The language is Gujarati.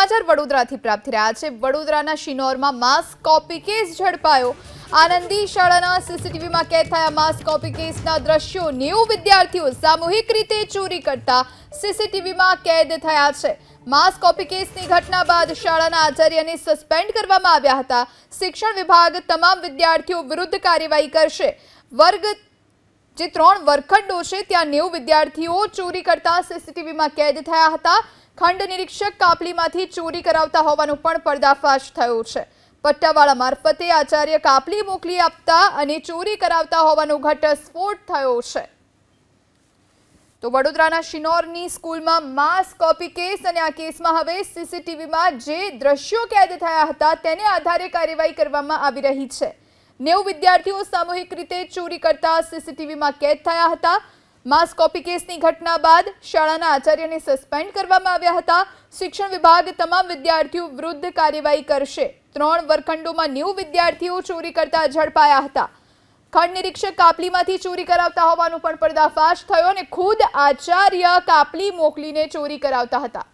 સમાચાર વડોદરાથી પ્રાપ્ત થઈ રહ્યા છે. વડોદરાના શિનોરમાં માસ કોપી કેસ ઝડપાયો. આનંદી શાળાના સીસીટીવીમાં કેદ થયા માસ કોપી કેસના દ્રશ્યો. નેવું વિદ્યાર્થીઓ સામૂહિક રીતે ચોરી કરતા સીસીટીવીમાં કેદ થયા છે. માસ કોપી કેસની ઘટના બાદ શાળાના આચાર્યને સસ્પેન્ડ કરવામાં આવ્યા હતા. શિક્ષણ વિભાગ તમામ વિદ્યાર્થીઓ વિરુદ્ધ કાર્યવાહી કરશે. વર્ગ જે ત્રણ વર્ગખંડો છે, ત્યાં નેવું વિદ્યાર્થીઓ ચોરી કરતા સીસીટીવીમાં કેદ થયા હતા. ખંડ નિરીક્ષક કાપલીમાંથી ચોરી કરાવતા હોવાનું પણ પર્દાફાશ થયો છે. પટ્ટાવાળા મારફતે આચાર્ય કાપલી મોકલી આપતા અને ચોરી કરાવતા હોવાનો ઘટસ્ફોટ થયો છે. તો વડોદરાના શિનોરની સ્કૂલમાં માસ કોપી કેસ અને આ કેસમાં હવે સીસીટીવીમાં જે દ્રશ્યો કેદ થયા હતા તેને આધારે કાર્યવાહી કરવામાં આવી રહી છે. નેવું વિદ્યાર્થીઓ સામૂહિક રીતે ચોરી કરતા સીસીટીવીમાં કેદ થયા હતા. માસ કોપી કેસની ઘટના બાદ શાળાના આચાર્યને સસ્પેન્ડ કરવામાં આવ્યા હતા. શિક્ષણ વિભાગ તમામ વિદ્યાર્થીઓ વિરુદ્ધ કાર્યવાહી કરશે. ત્રણ વર્ગખંડોમાં નેવું વિદ્યાર્થીઓ ચોરી કરતા ઝડપાયા હતા. ખંડ નિરીક્ષક કાપલીમાંથી ચોરી કરાવતા હોવાનું પણ પર્દાફાશ થયો અને ખુદ આચાર્ય કાપલી મોકલીને ચોરી કરાવતા હતા.